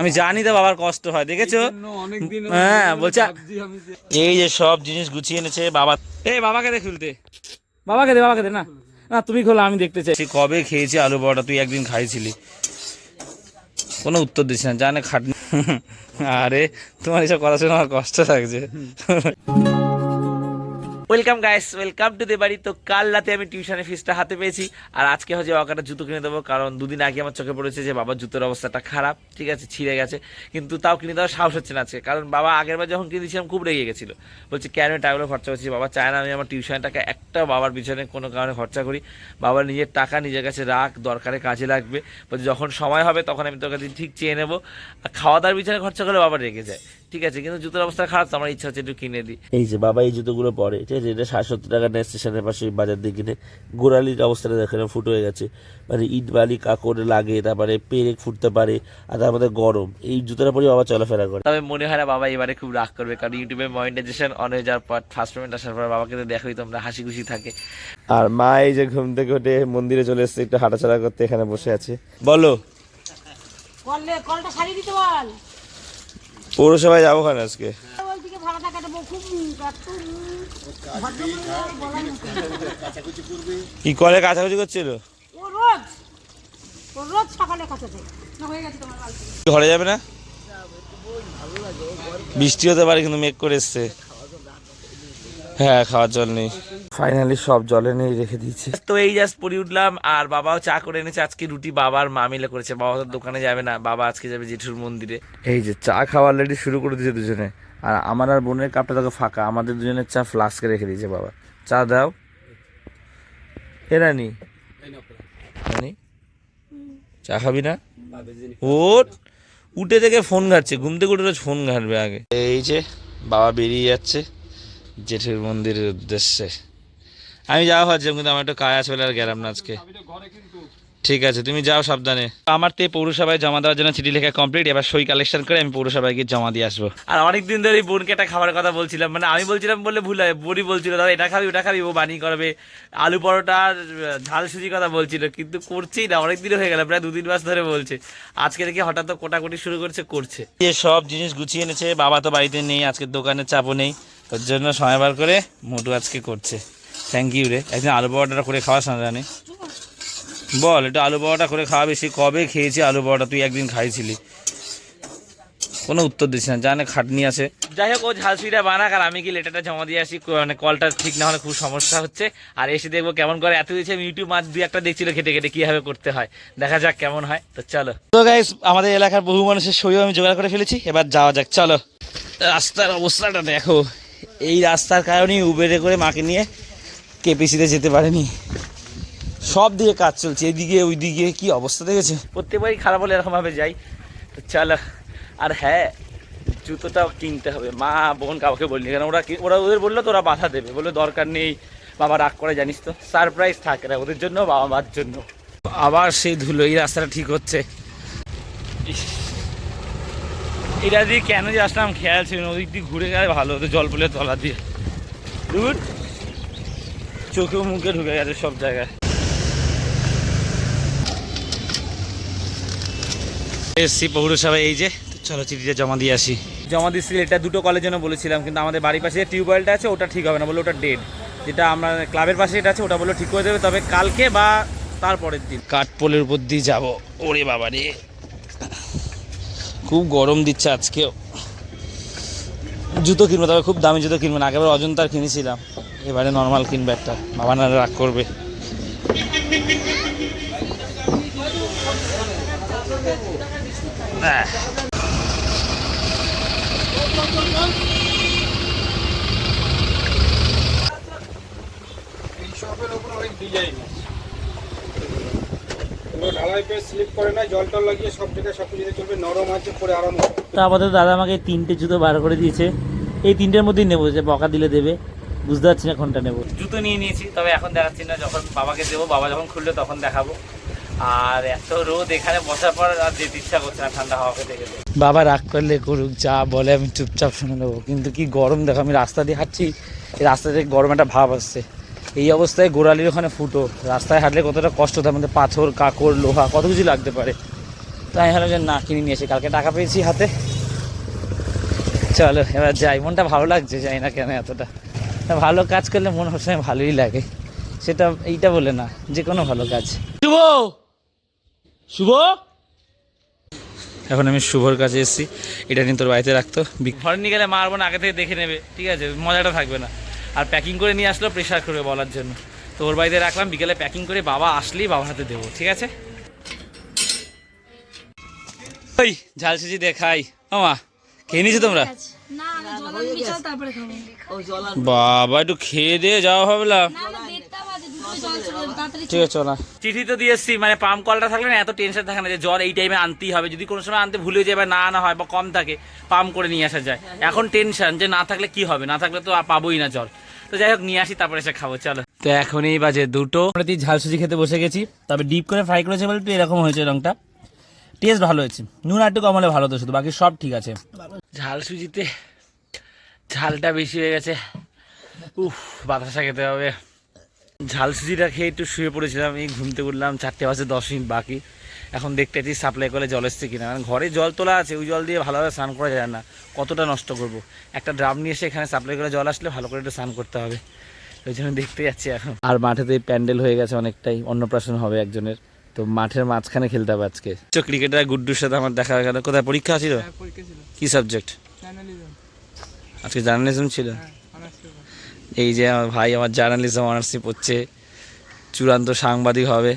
আমি জানি তো বাবার কষ্ট হয় দেখেছ? হ্যাঁ বলছে এই যে সব জিনিস গুছিয়ে এনেছে বাবা। এই বাবাকে দে খুলতে। বাবাকে দে বাবাকে দে না। না তুমি খোলো আমি দেখতে চাই। কবে খেয়েছি আলু বড়া তুই একদিন খাইছিলি। কোনো উত্তর দিস না জানে খাটনি। আরে তোমার এসব কথা শুনে আমার কষ্ট লাগছে। Welcome guys welcome to the বাড়ি। তো কাল রাতে আমি টিউশনের ফিসটা হাতে পেয়েছি। আর আজকে হচ্ছে বাবাকে জুতো কিনে দেবো, কারণ দুদিন আগে আমার চোখে পড়েছে যে, বাবার জুতোর অবস্থাটা খারাপ, ঠিক আছে, ছিঁড়ে গেছে। কিন্তু তাও কিনে দেওয়ার সাহস হচ্ছে না আজকে। কারণ বাবা আগের বার যখন কিনে দিয়েছিলাম, খুব রেগে গেছিল। বলছে, কেন টাকাগুলো খরচা করছি বাবা চায় না আমি আমার টিউশনের টাকা একটা বাবার পিছনে কোনো কারণে খরচা করি। বাবার নিজের টাকা নিজের কাছে রাখ, দরকারে কাজে লাগবে। বলছে, যখন সময় হবে তখন আমি তোর কাছে ঠিক চেয়ে নেব। আর খাওয়া দাওয়ার পিছনে খরচা করলে বাবা রেগে যায়, ঠিক আছে? কিন্তু জুতোর অবস্থা খারাপ, তো আমার ইচ্ছা হচ্ছে একটু কিনে দিই। এই যে, বাবা এই জুতোগুলো পরে, ঠিক ষাট সত্তর টাকা নেয় স্টেশনের পাশে বাজার দিয়ে কিনে গোড়ালির অবস্থাটা দেখেন ফুটো হয়ে গেছে। মানে ইট বালি কাকড়ে লাগে তারপরে পেরেক ফুটতে পারে আর তার মধ্যে গরম। এই জুতোটা পরে বাবা চলাফেরা করে। তবে মনে হয় না বাবা এবারে খুব রাগ করবে কারণ ইউটিউবে মনিটাইজেশন অন হয়ে যাওয়ার পর ফার্স্ট পেমেন্ট আসার পর বাবাকে তো দেখোই তোমরা হাসি খুশি থাকে। আর মা এই যে ঘুম থেকে উঠে মন্দিরে চলে এসছে একটু হাঁটাচলা করতে এখানে বসে আছে। বলো। কলটা সারিয়ে দিতে বল। পৌরসভায় যাব খান আজকে? কি করে কাছাকাছি করছিল? ও রোজ। ও রোজ সকালে কাছে যায় না হয়ে গেছে তোমার বালতি। ঘরে যাবে না? বৃষ্টি হতে পারে কিন্তু মেঘ করে এসছে। হ্যাঁ খাওয়ার জল নেই। ফাইনালি সব জলে নেই রেখে দিয়েছে। তো এই জাস্ট পড়ে উঠলাম আর বাবাও চা করে এনেছে। আজকে রুটি বাবার মা মিলে করেছে। বাবা তো দোকানে যাবে না বাবা আজকে যাবে জেঠুর মন্দিরে। এই যে চা খাওয়া অলরেডি শুরু করে দিয়েছে দুজনে। আর আমার আর বোনের কাপটা তোকে ফাঁকা। আমাদের দুজনের চা ফ্লাস্কে রেখে দিয়েছে বাবা। চা দাও। এ রানি। চা খাবি না? ওট উঠে থেকে ফোন ঘাটছে। ঘুম থেকে উঠে ফোন ঘাটবে আগে। এই যে, বাবা বেরিয়ে যাচ্ছে জেঠের মন্দিরের উদ্দেশ্যে। আমি যাওয়া ভাবছিলাম, কিন্তু আমার একটু কাজ আছে বলে আর গেলাম না আজকে। ঠিক আছে তুমি যাও সাবধানে। আমার তো এই পৌরসভায় জমা দেওয়ার জন্য চিঠি লেখা কমপ্লিট এবার সই কালেকশন করে আমি পৌরসভায় গিয়ে জমা দিয়ে আসব। আর অনেক দিন ধরে এই বোনকে একটা খাবার কথা বলছিলাম মানে আমি বলছিলাম বলে ভুল হয় বোনই বলছিল দাদা এটা খাবি ওটা খাবি ও বানিয়ে করবে। আলু পরোটা ঝাল সুজি কথা বলছিল কিন্তু করছেই না অনেক দিন হয়ে গেল প্রায় দুদিন মাস ধরে বলছে। আজকে দেখি হঠাৎ তো কোটাকুটি শুরু করছে করছে। যে সব জিনিস গুছিয়ে এনেছে বাবা তো বাড়িতে নেই আজকে দোকানের চাপও নেই ওর জন্য সময় বার করে মোটু আজকে করছে। থ্যাংক ইউ রে একদিন আলু পরোটাটা করে খাওয়াস না জানি। বল এটা আলু পরোটা করে খাওয়া বেশি। কবে খেয়েছি আলু পরোটা? তুই একদিন খাইছিলি। কোনো উত্তর দিস না জানে খাটনি আছে। যাই হোক ও ঝালসুইটা বানাক আর আমি কি লেটারটা জমা দিয়ে আসি কো- মানে কলটা ঠিক না হলে খুব সমস্যা হচ্ছে। আর এসে দেখব কেমন করে এত দিয়েছে আমি ইউটিউব মাছ দুই একটা দেখছিল খেটে খেটে কীভাবে করতে হয়। দেখা যাক কেমন হয় তো চলো। তো গাইস আমাদের এলাকার বহু মানুষের সইও আমি জোগাড় করে ফেলেছি এবার যাওয়া যাক চলো। রাস্তার অবস্থাটা দেখো এই রাস্তার কারণেই উবেরে করে মাকে নিয়ে কেপিসিতে যেতে পারেনি। সব দিকে কাজ চলছে এদিকে ওইদিকে কি অবস্থা দেখেছে প্রত্যেকবারই খারাপ হলে এরকমভাবে যাই। তো চলো আর হ্যাঁ জুতোটাও কিনতে হবে। মা বোন কাউকে বললি কেন ওরা ওরা ওদের বলল তো ওরা বাধা দেবে। বলল দরকার নেই বাবা রাগ করে জানিস তো সারপ্রাইজ থাকে না ওদের জন্য বাবা মার জন্য। আবার সেই ধুলো এই রাস্তাটা ঠিক হচ্ছে। এটা দিয়ে কেন যে আসলাম খেয়াল ছিল ওদিক দিয়ে ঘুরে গেলে ভালো হতো জল পড়লে তলা দিয়ে। দূর। চোখে মুখে ঢুকে গেছে সব জায়গায়। এসছি পৌরসভায় এই যে। চলো চিঠিটা জমা দিয়ে আসি। জমা দিচ্ছি এটা দুটো কলের জন্য বলেছিলাম কিন্তু আমাদের বাড়ির পাশে টিউবওয়েলটা আছে ওটা ঠিক হবে না বলে ওটা ডেড যেটা আমরা ক্লাবের পাশে এটা আছে ওটা বলে ঠিক করে দেবে তবে কালকে বা তারপরের দিন। কাঠপোলের উপর দিয়ে যাব। ওরে বাবা রে। খুব গরম দিচ্ছে আজকেও। জুতো কিনবো তবে খুব দামি জুতো কিনবো না। আগেবার অজন্তার কিনেছিলাম। এবারে নর্মাল কিনবে একটা। বাবা না রাগ করবে আহ। এই শপের ওপর অনেক ডিজাইন পুরো ঢালাই পেয়ে স্লিপ করে না জল টল লাগিয়ে সব জায়গায় সব কিছুতে চলবে নরম আছে পরে আরাম হবে তো আপাতত দাদা আমাকে তিনটে জুতো বার করে দিয়েছে। এই তিনটের মধ্যেই নেব, যে বকা দিলে দেবে। বুঝতে পারছি না জুতো নিয়ে নিয়েছি, তবে এখন দেখাচ্ছি না, যখন বাবাকে দেবো, বাবা যখন খুললে তখন দেখাবো। আর এত রোদ এখানে বসার পর আর যেতে ইচ্ছা করছে না ঠান্ডা হাওয়া খেতে গেলে। বাবা রাগ করলে করুক যা বলে আমি চুপচাপ শুনে নেব। কিন্তু কি গরম দেখো আমি রাস্তা দিয়ে হাঁটছি এই রাস্তা থেকে গরম একটা ভাব আসছে। এই অবস্থায় গোড়ালির ওখানে ফুটো। রাস্তায় হাঁটলে কতটা কষ্ট তার মধ্যে পাথর কাকড় লোহা কত কিছু লাগতে পারে। তো আমি ভাবলাম যে না কিনে নিয়ে এসে কালকে টাকা পেয়েছি হাতে। চলো এবার যাই। মনটা ভালো লাগছে যাই না কেন এতটা। ভালো কাজ করলে মন সবসময় ভালোই লাগে। সেটা এইটা বলে না যে কোনো ভালো কাজ। শুভ শুভ? এখন আমি শুভর কাছে এসেছি। এটা নিয়ে তোর বাড়িতে রাখতো। ঘরে নিয়ে গেলে মারবো না আগে থেকে দেখে নেবে ঠিক আছে? মজাটা থাকবে না। আর প্যাকিং করে নিয়ে আসলো প্রেশার করবে বলার জন্য। তো ওর বাড়িতে রাখলাম বিকেলে প্যাকিং করে বাবা আসলেই বাবার হাতে দেবো ঠিক আছে? ওই ঝাল সুজি দেখাই মামা খেয়ে নিয়েছো তোমরা? আমি বাবা একটু খেয়ে দিয়ে যাওয়া হবে ঠিক আছে চলা। চিঠি তো দিয়ে এসছি মানে পাম্প কলটা থাকলে না এত টেনশন থাকে না যে জল এই টাইমে আনতেই হবে। যদি কোনো সময় আনতে ভুলে যায় বা না আনা হয় বা কম থাকে পাম্প করে নিয়ে আসা যায়। এখন টেনশন যে না থাকলে কি হবে? না থাকলে তো আর পাবোই না জল তো যাই হোক নিয়ে আসি তারপরে এসে খাব চলো। তো এখনই বাজে দুটো। ঝাল সুজি খেতে বসে গেছি। তবে ডিপ করে ফ্রাই করেছে বলে একটু এরকম হয়েছে রংটা। টেস্ট ভালো হয়েছে। নুন একটু কমালে ভালো তো শুধু বাকি সব ঠিক আছে। ঝাল সুজিতে ঝালটা বেশি হয়ে গেছে। উফ বাতাসা খেতে হবে। ঝাল সুজিটা খেয়ে একটু শুয়ে পড়েছিলাম এই ঘুমতে উঠলাম চারটে বাজে দশ মিনিট বাকি। এখন দেখতে পাচ্ছি সাপ্লাই করে জল এসছে কিনা। মানে ঘরে জল তোলা আছে ওই জল দিয়ে ভালোভাবে স্নান করা যায় না। কতটা নষ্ট করব? একটা ড্রাম নিয়ে এসে এখানে সাপ্লাই করে জল আসলে ভালো করে একটু স্নান করতে হবে। ওই জন্য দেখতে যাচ্ছি এখন। আর মাঠেতে প্যান্ডেল হয়ে গেছে অনেকটাই অন্নপ্রাশন হবে একজনের। তো মাঠের মাঝখানে খেলতে হবে আজকে। তো ক্রিকেটার গুড্ডুর সাথে আমার দেখা গেল। কোথায় পরীক্ষা ছিল? কি সাবজেক্ট আজকে জার্নালিজম ছিল? এই যে আমার ভাই আমার জার্নালিজম অনার্সে পড়ছে চূড়ান্ত সাংবাদিক হবে।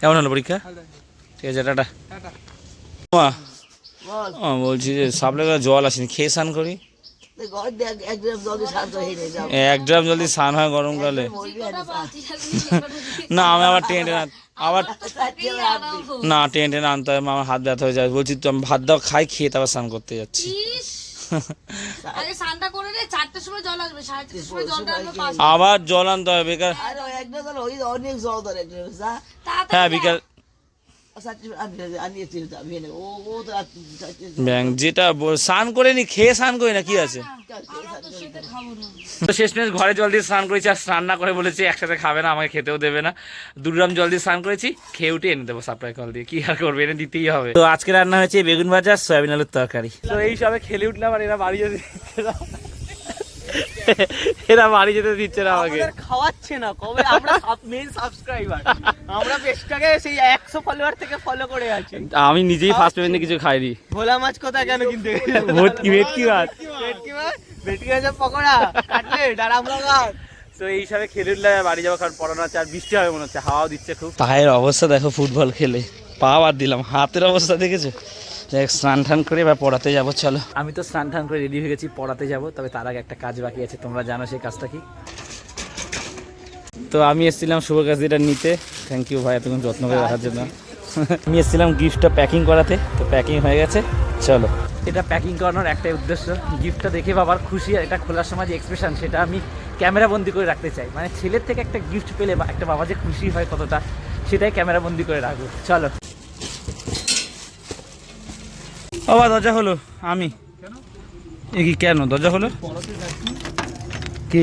কেমন হলো পরীক্ষা? ঠিক আছে টাটা। বলছি যে সাপ্লাই জল আসেনি খেয়ে স্নান করি? এক ড্রাম জলদি স্নান হয় গরমকালে না আমি আবার টেন্টে না আবার না টেন্টে না আনতে হবে আমার হাত ব্যথা হয়ে যায়। বলছি তো আমি ভাত দাও খাই খেয়ে তারপর স্নান করতে যাচ্ছি। আগে স্নানটা করে রে চারটার সময় জল আসবে সাড়ে চারটার সময় জলটা আসবে পাঁচ আবার জল আনতে হবে বেকার আর ওই একদম ওই অনেক জল ধরে যা হ্যাঁ বিকাল ব্যাং যেটা স্নান করে নি খেয়ে স্নান করি না কি আছে? আমরা তো সেটা খাব না। তো শেষমেশ ঘরে জল দিয়ে স্নান করেছি আর স্নান না করে বলেছি একসাথে খাবে না আমাকে খেতেও দেবে না। দু ড্রাম জল দিয়ে স্নান করেছি খেয়ে উঠে এনে দেবো সাপ্লাই কল দিয়ে কি আর করবে এনে দিতেই হবে। তো আজকে রান্না হয়েছে বেগুন ভাজা সয়াবিন আলুর তরকারি। তো এই সবে খেলে উঠলাম আর এরা বাড়ি যেতে এরা বাড়ি যেতে দিচ্ছে না আমাকে। খাওয়াচ্ছে না কবে আমরা মেইন সাবস্ক্রাইবার আমরা পেজটাকে সেই একশো ফলোয়ার থেকে ফলো করে আছি। আমি নিজেই ফার্স্ট পেমেন্টে কিছু খাইনি। ভোলা মাছ কোথায় কেন কিনতে ভর্তি ভেটকি মাছ? ভেটকি মাছ ভেটকি মাছের পকোড়া কাটলেট আর আমরা গাছ তো এই হিসাবে খেলে উঠলে বাড়ি যাব কারণ পড়ানো আছে আর বৃষ্টি হবে মনে হচ্ছে হাওয়াও দিচ্ছে খুব। পায়ের অবস্থা দেখো ফুটবল খেলে। পা বাদ দিলাম হাতের অবস্থা দেখেছ? দেখ স্নান টান করে এবার পড়াতে যাব চলো। আমি তো স্নান টান করে রেডি হয়ে গেছি পড়াতে যাব তবে তার আগে একটা কাজ বাকি আছে তোমরা জানো সেই কাজটা কি? তো আমি এসেছিলাম শুভ কাজ এটা নিতে। থ্যাংক ইউ ভাই এতক্ষণ যত্ন করে রাখার জন্য। আমি এসেছিলাম গিফটটা প্যাকিং করাতে তো প্যাকিং হয়ে গেছে চলো। এটা প্যাকিং করানোর একটাই উদ্দেশ্য গিফটটা দেখে বাবার খুশি আর এটা খোলার সময় যে এক্সপ্রেশন সেটা আমি ক্যামেরা বন্দি করে রাখতে চাই। মানে ছেলের থেকে একটা গিফট পেলে বা একটা বাবা যে খুশি হয় কতটা সেটাই ক্যামেরা বন্দি করে রাখব চলো। বাবা দরজা হলো। আমি। কি কেন? দরজা হলো? কি?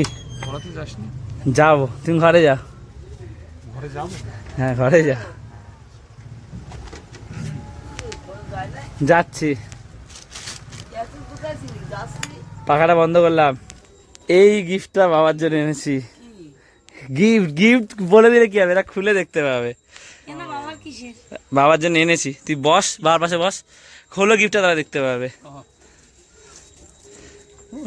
যাব। তুমি ঘরে যাও হ্যাঁ ঘরে যা। যাচ্ছি। পাখাটা বন্ধ করলাম। এই গিফটটা বাবার জন্য এনেছি। গিফট গিফট বলে দিলে কি হবে? এটা খুলে দেখতে পাবে। বাবার বাবার জন্য এনেছি। তুই বস বাবার পাশে বস। খোলো গিফটটা তারা দেখতে পারবে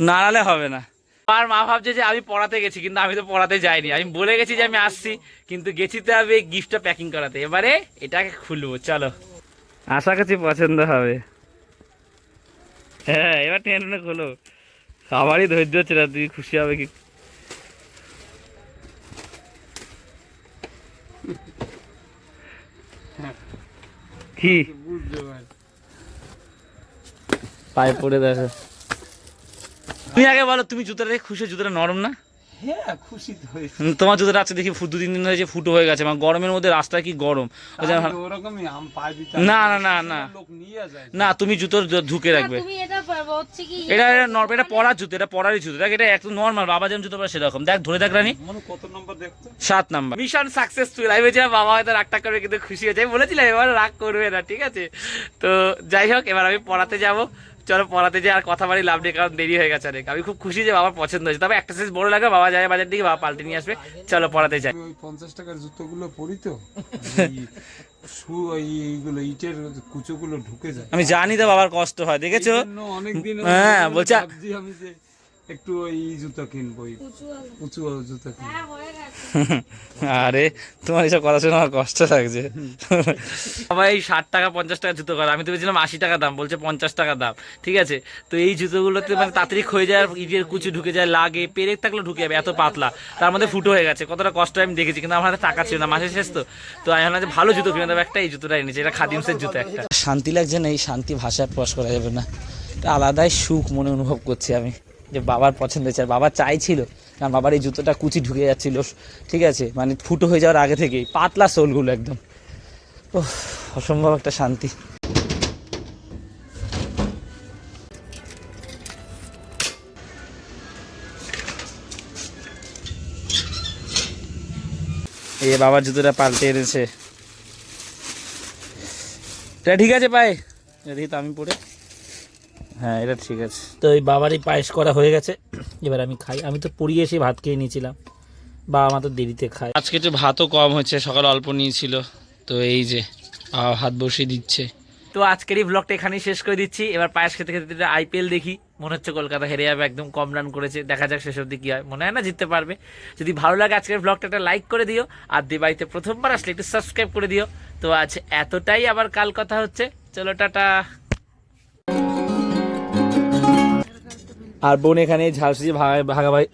নাড়ালে হবে না। আর মা ভাবছে যে আমি পড়াতে গেছি কিন্তু আমি তো পড়াতে যাইনি। আমি বলে গেছি যে আমি আসছি কিন্তু গেছি তো আমি গিফটটা প্যাকিং করাতে। এবারে এটাকে খুলবো চলো। আশা করছি পছন্দ হবে। হ্যাঁ এবার টেনে খোলো। আমারই ধৈর্য হচ্ছে না তুই খুশি হবে কি? কি? পায়ে পড়ে দেখো। তুমি আগে বলো তুমি জুতোটা দেখে খুশি জুতোটা নরম না? হ্যাঁ খুশি তো তোমার জুতোটা আছে দেখি দু তিন দিন হয়েছে ফুটো হয়ে গেছে মানে গরমের মধ্যে রাস্তায় কি গরম? না, না, না, না। লোক নিয়ে যায়। না তুমি জুতো ঢুকে রাখবে। তুমি এটা এটা পরার জুতো এটা পরারই জুতো। দেখ এটা একদম নর্মাল বাবা যেমন জুতো পরে সেরকম। দেখ ধরে দেখ রানি। কত নম্বর দেখতো? সাত নাম্বার মিশন সাকসেসফুল আমি বলছিলাম বাবা হয়তো রাগটা করবে কিন্তু খুশি হয়েছে। আমি বলেছিলাম এবার রাগ করবে না ঠিক আছে? তো যাই হোক এবার আমি পড়াতে যাব। চলো পড়াতে যে আর কথা বাড়ি লাভ নেই কারণ দেরি হয়ে গেছে অনেক। আমি খুব খুশি যে বাবার পছন্দ হয়েছে। তবে একটা সাইজ বড় লাগে বাবা যায় বাজার দিকে বাবা পাল্টে নিয়ে আসবে। চলো পড়াতে যাই। ওই পঞ্চাশ টাকার জুতোগুলো পরি তো? শু এইগুলো ইটের কুচোগুলো ঢুকে যায়। আমি জানি তো বাবার কষ্ট হয় দেখেছ? হ্যাঁ, বলছে- ভাবছি আমি যে একটু ওই জুতো কিনবো এই উঁচু জুতো কিনবো। হ্যাঁ হয়ে গেছে। আরে তোমার এইসব কথা শুনে আমার কষ্ট লাগছে। বাবা এই ষাট টাকা পঞ্চাশ টাকা জুতো করে। আমি তো বলছিলাম আশি টাকা দাম বলছে পঞ্চাশ টাকা দাম। ঠিক আছে? তো এই জুতোগুলোতে মানে তাড়াতাড়ি ক্ষয়ে যায় আর ইটের কুচু ঢুকে যায় লাগে। পেরেক থাকলে ঢুকে যাবে এত পাতলা। তার মধ্যে ফুটো হয়ে গেছে। কতটা কষ্ট আমি দেখেছি কিন্তু আমার টাকা ছিল না। মাসের শেষ তো। তো আমি ভাবলাম যে ভালো জুতো কিনে দেবো একটা এই জুতোটা এনেছি। এটা খাদিমসের জুতো একটা। শান্তি লাগছে না এই শান্তি ভাষায় প্রকাশ করা যাবে না। এটা আলাদাই সুখ মনে অনুভব করছি আমি। যে বাবার পছন্দ হয়েছে, আর বাবা চাইছিল, কারণ বাবার এই জুতোটা কুচি ঢুকে যাচ্ছিল, ঠিক আছে? মানে ফুটো হয়ে যাওয়ার আগে থেকেই, পাতলা সোলগুলো একদম। ওহ, অসম্ভব একটা শান্তি। এই বাবার জুতোটা পাল্টে এনেছে। ঠিক আছে পায়ে দেখি তো আমি পরে হ্যাঁ এটা ঠিক আছে। তো এই বাবারই পায়েস করা হয়ে গেছে। এবার আমি খাই। আমি তো পড়িয়ে এসে ভাত খেয়ে নিয়েছিলাম। বাবা মা তো দেরিতে খায়। আজকে একটু ভাতও কম হচ্ছে সকাল অল্প নিয়েছিল। তো এই যে ভাত বসিয়ে দিচ্ছে। তো আজকের এই ব্লগটা এখানেই শেষ করে দিচ্ছি। এবার পায়েস খেতে খেতে আইপিএল দেখি মনে হচ্ছে কলকাতা হেরে যাবে একদম কম রান করেছে। দেখা যাক শেষ অব্দি কি হয়। মনে হয় না জিততে পারবে। যদি ভালো লাগে আজকের ব্লগটা একটা লাইক করে দিও। আর দিবাইতে প্রথমবার আসলে একটু সাবস্ক্রাইব করে দিও। তো আজ এতটাই। আবার কাল কথা হচ্ছে। চলো টাটা। আর বোন এখানে ঝালসি ভাগা ভাগাভাগি